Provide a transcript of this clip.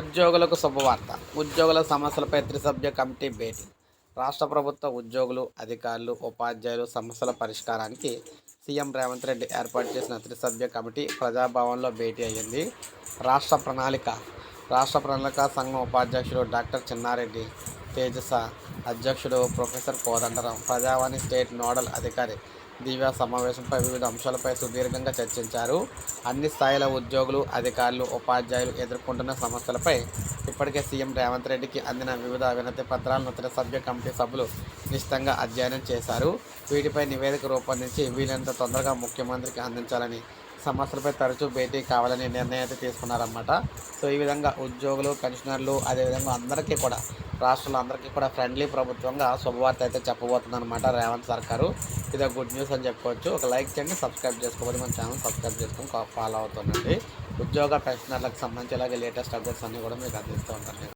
ఉద్యోగులకు శుభవార్త. ఉద్యోగుల సమస్యలపై త్రిసభ్య కమిటీ భేటీ. రాష్ట్ర ప్రభుత్వ ఉద్యోగులు అధికారులు ఉపాధ్యాయులు సమస్యల పరిష్కారానికి సీఎం రేవంత్ రెడ్డి ఏర్పాటు చేసిన త్రిసభ్య కమిటీ ప్రజాభవన్లో భేటీ అయ్యింది. రాష్ట్ర ప్రణాళిక. రాష్ట్ర ప్రణాళిక సంఘం ఉపాధ్యక్షుడు డాక్టర్ చిన్నారెడ్డి తేజస అధ్యక్షుడు professor Kodandaram Prajavani state nodal అధికారి దివ్య సమావేశంపై వివిధ అంశాలపై సుదీర్ఘంగా చర్చించారు. అన్ని స్థాయిల ఉద్యోగులు అధికారులు ఉపాధ్యాయులు ఎదుర్కొంటున్న సమస్యలపై ఇప్పటికే సీఎం రేవంత్ రెడ్డికి అందిన వివిధ వినతి పత్రాలను త్రిసభ్య కమిటీ సభ్యులు నిశ్చితంగా అధ్యయనం చేశారు. వీటిపై నివేదిక రూపొందించి వీలైనంత తొందరగా ముఖ్యమంత్రికి అందించాలని సమస్యలపై తరచూ భేటీ కావాలని నిర్ణయం అయితే తీసుకున్నారన్నమాట. సో ఈ విధంగా ఉద్యోగులు పెన్షనర్లు అదేవిధంగా అందరికీ కూడా రాష్ట్రంలో అందరికీ కూడా ఫ్రెండ్లీ ప్రభుత్వంగా శుభవార్త అయితే చెప్పబోతుందన్నమాట రేవంత్ సర్కారు ఇది గుడ్ న్యూస్ అని చెప్పుకోవచ్చు. ఒక లైక్ చేయండి సబ్స్క్రైబ్ చేసుకోవాలి మన ఛానల్ సబ్స్క్రైబ్ చేసుకొని ఫాలో అవుతుందండి ఉద్యోగ పెన్షనర్లకు సంబంధించి ఇలాగే లేటెస్ట్ అప్డేట్స్ అన్నీ కూడా మీకు అందిస్తూ ఉంటాను